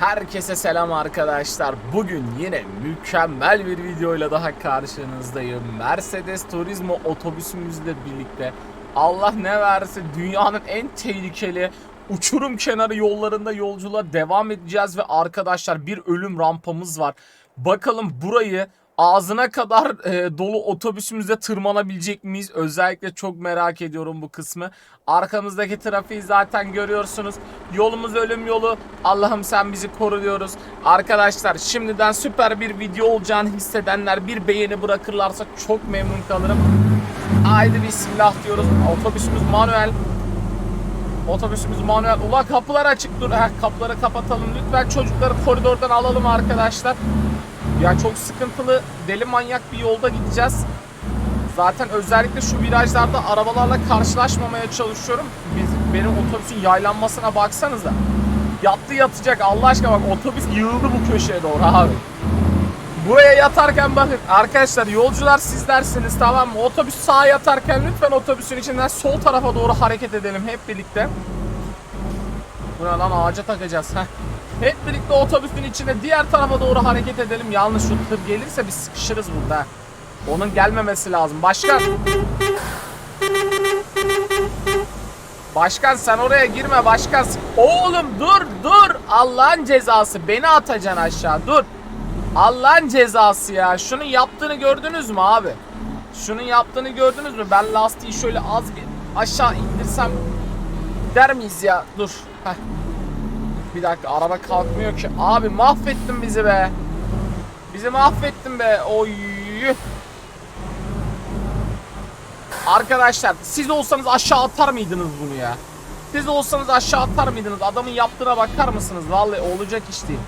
Herkese selam arkadaşlar. Bugün yine mükemmel bir videoyla daha karşınızdayım. Mercedes Turismo otobüsümüzle birlikte Allah ne verse dünyanın en tehlikeli uçurum kenarı yollarında yolculuğa devam edeceğiz ve arkadaşlar bir ölüm rampamız var. Bakalım burayı ağzına kadar e, dolu otobüsümüzde tırmanabilecek miyiz? Özellikle çok merak ediyorum bu kısmı. Arkamızdaki trafiği zaten görüyorsunuz. Yolumuz ölüm yolu. Allah'ım sen bizi koru diyoruz. Arkadaşlar şimdiden süper bir video olacağını hissedenler bir beğeni bırakırlarsa çok memnun kalırım. Haydi bismillah diyoruz. Otobüsümüz manuel. Otobüsümüz manuel. Ula kapılar açık dur. Heh, kapıları kapatalım. Lütfen çocukları koridordan alalım arkadaşlar. Ya çok sıkıntılı deli manyak bir yolda gideceğiz. Zaten özellikle şu virajlarda arabalarla karşılaşmamaya çalışıyorum. Biz, benim otobüsün yaylanmasına baksanıza. Yattı yatacak Allah aşkına bak otobüs yığıldı bu köşeye doğru abi. Buraya yatarken bakın arkadaşlar yolcular sizlersiniz tamam mı? Otobüs sağa yatarken lütfen otobüsün içinden sol tarafa doğru hareket edelim hep birlikte. Bu ne lan ağaca takacağız heh. Hep birlikte otobüsün içine diğer tarafa doğru hareket edelim. Yalnız şu tır gelirse biz sıkışırız burada. Onun gelmemesi lazım. Başkan. Başkan sen oraya girme başkan. Oğlum dur dur. Allah'ın cezası. Beni atacaksın aşağı dur. Allah'ın cezası ya. Şunun yaptığını gördünüz mü abi? Şunun yaptığını gördünüz mü? Ben lastiği şöyle az bir aşağı indirsem der miyiz ya? Dur. Heh. Bir dakika araba kalkmıyor ki. Abi mahvettin bizi be. Bizi mahvettin be. Oy. Arkadaşlar siz olsanız aşağı atar mıydınız bunu ya? Siz olsanız aşağı atar mıydınız? Adamın yaptığına bakar mısınız? Vallahi olacak iş değil.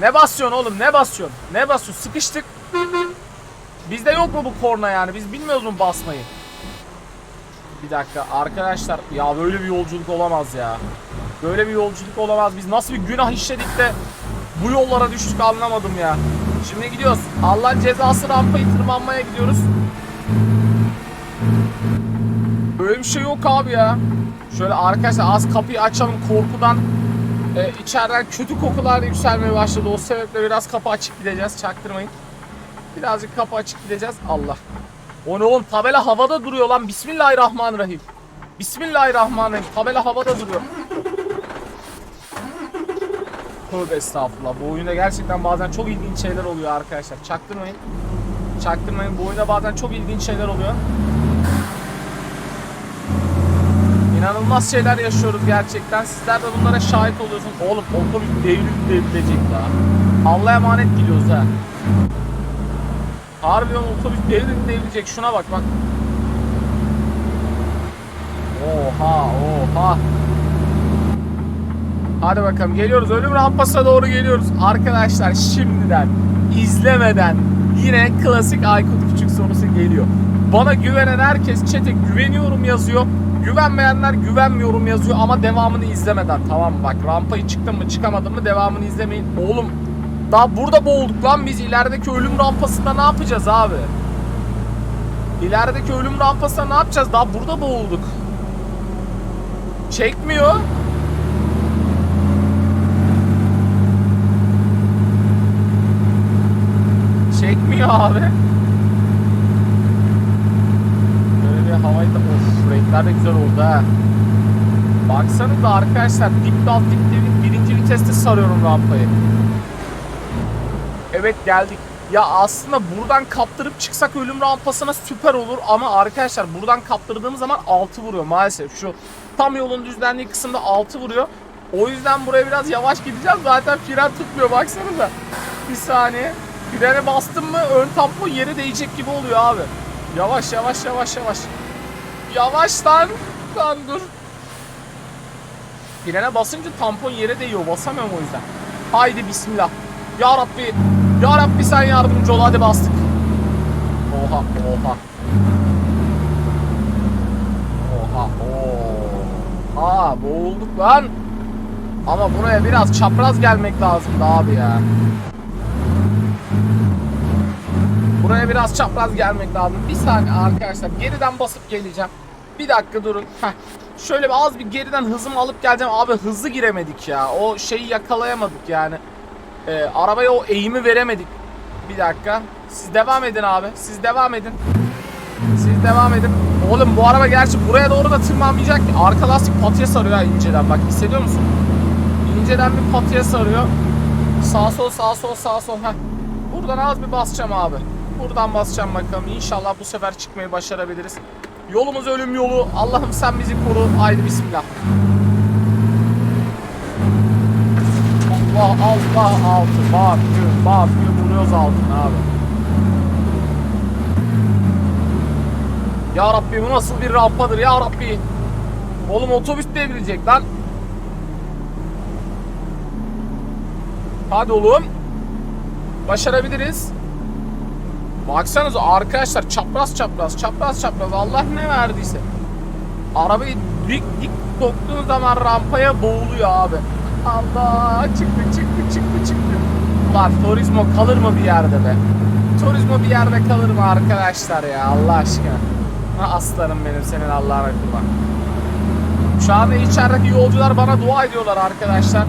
Ne basıyorsun oğlum? Ne basıyorsun? Ne basıyorsun? Sıkıştık. Bizde yok mu bu korna yani? Biz bilmiyoruz mu basmayı? Bir dakika arkadaşlar ya böyle bir yolculuk olamaz ya. Böyle bir yolculuk olamaz. Biz nasıl bir günah işledik de bu yollara düştük anlamadım ya. Şimdi gidiyoruz. Allah'ın cezası rampayı tırmanmaya gidiyoruz. Böyle bir şey yok abi ya. Şöyle arkadaşlar az kapıyı açalım korkudan. E, içeriden kötü kokular yükselmeye başladı. O sebeple biraz kapı açık gideceğiz. Çaktırmayın. Birazcık kapı açık gideceğiz. Allah. O ne oğlum tabela havada duruyor lan. Bismillahirrahmanirrahim. Bismillahirrahmanirrahim. Tabela havada duruyor. Tövbe estağfurullah. Bu oyunda gerçekten bazen çok ilginç şeyler oluyor arkadaşlar. Çaktırmayın. Çaktırmayın. Bu oyunda bazen çok ilginç şeyler oluyor. İnanılmaz şeyler yaşıyoruz gerçekten. Sizler de bunlara şahit oluyorsunuz. Oğlum otobüs devrilip devrilecek daha. Allah'a emanet gidiyoruz ha. Harbiden otobüs devrilip devrilecek. Şuna bak bak. Oha oha. Hadi bakalım geliyoruz. Ölüm rampasına doğru geliyoruz. Arkadaşlar şimdiden izlemeden yine klasik Aykut Küçük sorusu geliyor. Bana güvenen herkes çete güveniyorum yazıyor. Güvenmeyenler güvenmiyorum yazıyor ama devamını izlemeden. Tamam? Bak rampayı çıktım mı çıkamadım mı devamını izlemeyin. Oğlum daha burada boğulduk lan biz ilerideki ölüm rampasında ne yapacağız abi? İlerideki ölüm rampasında ne yapacağız? Daha burada boğulduk. Çekmiyor. Çekmiyor abi. Böyle bir havayı da of renkler de güzel oldu ha. Baksanıza arkadaşlar dip dal dip dip birinci viteste sarıyorum rampayı. Evet geldik. Ya aslında buradan kaptırıp çıksak ölüm rampasına süper olur ama arkadaşlar buradan kaptırdığımız zaman 6 vuruyor maalesef. Şu tam yolun düzlendiği kısımda 6 vuruyor. O yüzden buraya biraz yavaş gideceğim. Zaten fren tutmuyor baksanıza. Bir saniye. Frene bastım mı ön tampon yere değecek gibi oluyor abi. Yavaş yavaş yavaş yavaş. Yavaş lan. Lan dur. Frene basınca tampon yere değiyor. Basamıyorum o yüzden. Haydi bismillah. Ya Rabbi. Ya Rabbi sen yardımcı ol. Hadi bastık. Oha oha. Oha oha. Boğulduk lan. Ama buraya biraz çapraz gelmek lazımdı abi ya. Buraya biraz çapraz gelmek lazım. Bir saniye arkadaşlar geriden basıp geleceğim. Bir dakika durun. Heh. Şöyle az bir geriden hızımı alıp geleceğim. Abi hızlı giremedik ya. O şeyi yakalayamadık yani. Ee, arabaya o eğimi veremedik. Bir dakika. Siz devam edin abi. Siz devam edin. Siz devam edin. Oğlum bu araba gerçi buraya doğru da tırmanmayacak ki. Arka lastik patiye sarıyor ha inceden bak hissediyor musun? İnceden bir patiye sarıyor. Sağ sol sağ sol sağ sol. Heh. Buradan az bir basacağım abi. Buradan basacağım bakalım. İnşallah bu sefer çıkmayı başarabiliriz. Yolumuz ölüm yolu. Allah'ım sen bizi koru. Haydi bismillah. Allah Allah altı. Bak gün bak gün vuruyoruz altın abi. Ya Rabbi bu nasıl bir rampadır ya Rabbi. Oğlum otobüs devrilecek lan. Hadi oğlum. Başarabiliriz. Baksanıza arkadaşlar çapraz çapraz çapraz çapraz Allah ne verdiyse. Arabayı dik dik soktuğun zaman rampaya boğuluyor abi. Allah çıktı çıktı çıktı çıktı. Ulan Turismo kalır mı bir yerde be? Turismo bir yerde kalır mı arkadaşlar ya Allah aşkına? Aslanım benim senin Allah'ına kurban. Şu anda içerideki yolcular bana dua ediyorlar arkadaşlar.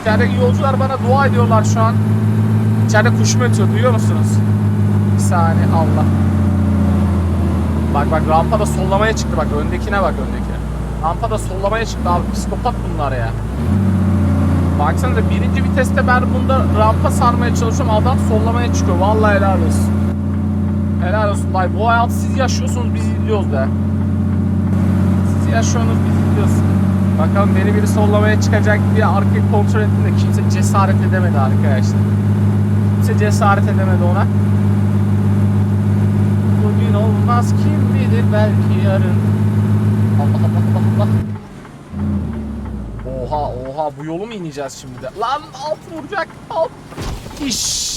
İçerideki yolcular bana dua ediyorlar şu an. İçeride kuş mu ötüyor duyuyor musunuz? Bir saniye Allah. Bak bak rampada sollamaya çıktı bak öndekine bak öndekine. Rampada sollamaya çıktı abi psikopat bunlar ya. Baksanıza birinci viteste ben bunda rampa sarmaya çalışıyorum adam sollamaya çıkıyor. Vallahi helal olsun. Helal olsun bay. Bu hayatı siz yaşıyorsunuz biz izliyoruz da. Siz yaşıyorsunuz biz izliyoruz. Bakalım beni biri sollamaya çıkacak diye arkayı kontrol ettim de kimse cesaret edemedi arkadaşlar. Kimse cesaret edemedi ona. Bugün olmaz kim bilir belki yarın. Allah Allah Allah Allah. Oha oha bu yolu mu ineceğiz şimdi de? Lan alt vuracak alt. İş.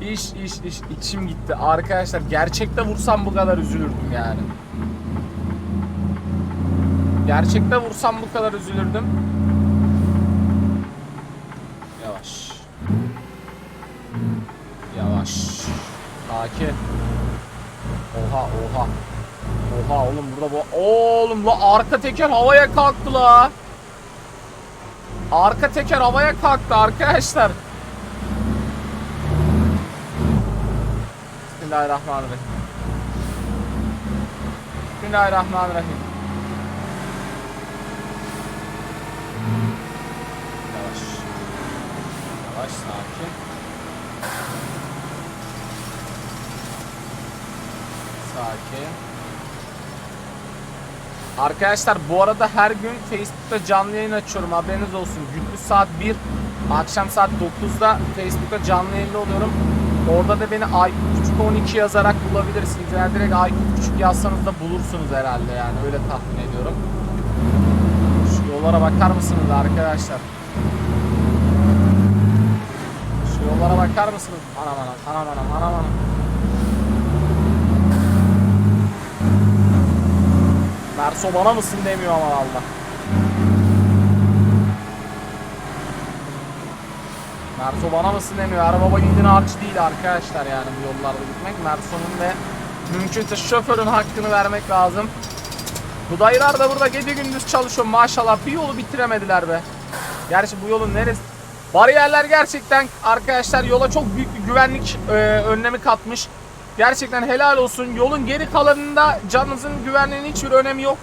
İş iş iş içim gitti. Arkadaşlar gerçekte vursam bu kadar üzülürdüm yani. Gerçekte vursam bu kadar üzülürdüm. Yavaş. Yavaş. Sakin. Oha oha. Oha oğlum burada bu oğlum la arka teker havaya kalktı la. Arka teker havaya kalktı arkadaşlar. Bismillahirrahmanirrahim. Bismillahirrahmanirrahim. Yavaş. Yavaş sakin. Sakin. Arkadaşlar bu arada her gün Facebook'ta canlı yayın açıyorum haberiniz olsun. Gündüz saat 1, akşam saat 9'da Facebook'ta canlı yayında oluyorum. Orada da beni Aykut 12 yazarak bulabilirsiniz. Yani direkt Aykut yazsanız da bulursunuz herhalde yani öyle tahmin ediyorum. Şu yollara bakar mısınız arkadaşlar? Şu yollara bakar mısınız? Anam anam anam anam anam anam. Merso bana mısın demiyor ama valla. Merso bana mısın demiyor. Araba yiğidin harcı değil arkadaşlar yani bu yollarda gitmek. Merso'nun ve mümkünse şoförün hakkını vermek lazım. Bu dayılar da burada gece gündüz çalışıyor maşallah. Bir yolu bitiremediler be. Gerçi bu yolun neresi? Bariyerler gerçekten arkadaşlar yola çok büyük bir güvenlik e, önlemi katmış. Gerçekten helal olsun. Yolun geri kalanında canınızın güvenliğinin hiçbir önemi yok.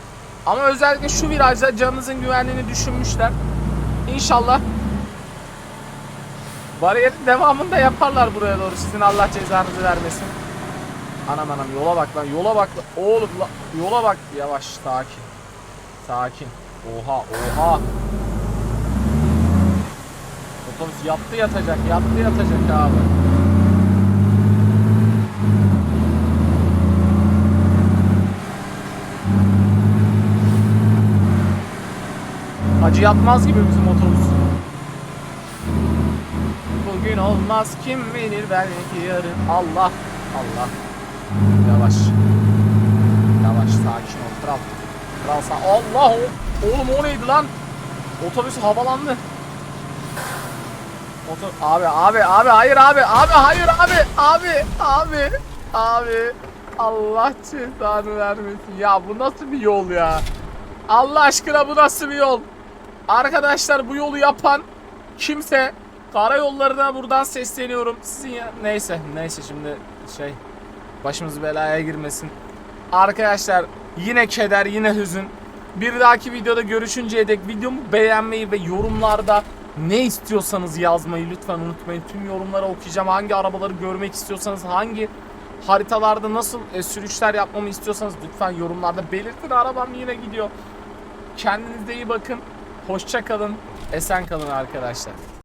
Ama özellikle şu virajda canınızın güvenliğini düşünmüşler. İnşallah bariyerin devamını da yaparlar buraya doğru. Sizin Allah cezanızı vermesin. Anam anam yola bak lan yola bak lan. Oğlum la, yola bak. Yavaş sakin. Sakin. Oha oha. Otobüs yattı yatacak yattı yatacak abi. Acı yatmaz gibi bizim otobüs. Bugün olmaz kim bilir belki yarın. Allah Allah. Yavaş. Yavaş sakin ol kral. Kral sa Allah o. Oğlum o neydi lan? Otobüs havalandı. Oto abi abi abi hayır abi abi hayır abi abi abi abi Allah cezanı vermesin. Ya bu nasıl bir yol ya? Allah aşkına bu nasıl bir yol? Arkadaşlar bu yolu yapan kimse karayollarına buradan sesleniyorum. Sizin ya neyse neyse şimdi şey başımız belaya girmesin. Arkadaşlar yine keder yine hüzün. Bir dahaki videoda görüşünceye dek videomu beğenmeyi ve yorumlarda ne istiyorsanız yazmayı lütfen unutmayın. Tüm yorumları okuyacağım. Hangi arabaları görmek istiyorsanız, hangi haritalarda nasıl e, sürüşler yapmamı istiyorsanız lütfen yorumlarda belirtin. Arabam yine gidiyor. Kendinize iyi bakın. Hoşça kalın. Esen kalın arkadaşlar.